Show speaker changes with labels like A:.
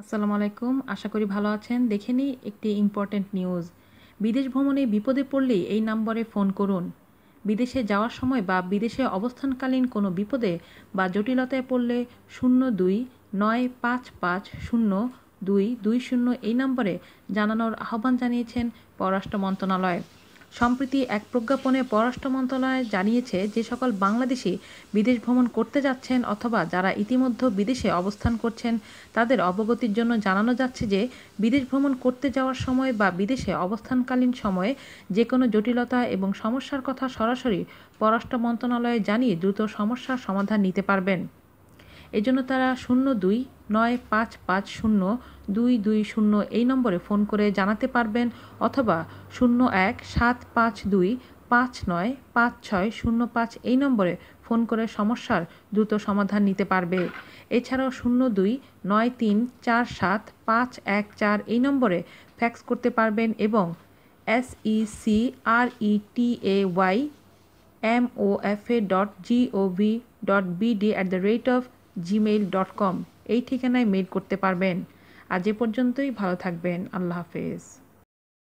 A: আসসালামু আলাইকুম। আশা করি ভালো আছেন। দেখে নিই একটি ইম্পর্ট্যান্ট নিউজ বিদেশ ভ্রমণে বিপদে পড়লেই এই নম্বরে ফোন করুন। বিদেশে যাওয়ার সময় বা বিদেশে অবস্থানকালীন কোনো বিপদে বা জটিলতায় পড়লে শূন্য দুই নয় পাঁচ পাঁচ শূন্য দুই দুই শূন্য এই নম্বরে জানানোর আহ্বান জানিয়েছেন পররাষ্ট্র মন্ত্রণালয়। সম্প্রতি এক প্রজ্ঞাপনে পররাষ্ট্র মন্ত্রণালয় জানিয়েছে যে সকল বাংলাদেশি বিদেশ ভ্রমণ করতে যাচ্ছেন অথবা যারা ইতিমধ্যে বিদেশে অবস্থান করছেন, তাদের অবগতির জন্য জানানো যাচ্ছে যে বিদেশ ভ্রমণ করতে যাওয়ার সময় বা বিদেশে অবস্থানকালীন সময়ে যে কোনো জটিলতা এবং সমস্যার কথা সরাসরি পররাষ্ট্র মন্ত্রণালয়ে জানিয়ে দ্রুত সমস্যার সমাধান নিতে পারবেন। এজন্য তারা শূন্য দুই নয় পাঁচ পাঁচ শূন্য দুই দুই শূন্য এই নম্বরে ফোন করে জানাতে পারবেন অথবা শূন্য এক সাত পাঁচ দুই পাঁচ নয় পাঁচ ছয় শূন্য পাঁচ এই নম্বরে ফোন করে সমস্যার দ্রুত সমাধান নিতে পারবে। এছাড়াও শূন্য দুই নয় তিন চার সাত পাঁচ এক চার এই নম্বরে ফ্যাক্স করতে পারবেন এবং S E C R E T A Y M O F A dot G O V dot BD at the rate of Gmail dot com এই ঠিকানায় মেইল করতে পারবেন। আজ এ পর্যন্তই ভালো থাকবেন। আল্লাহ হাফেজ।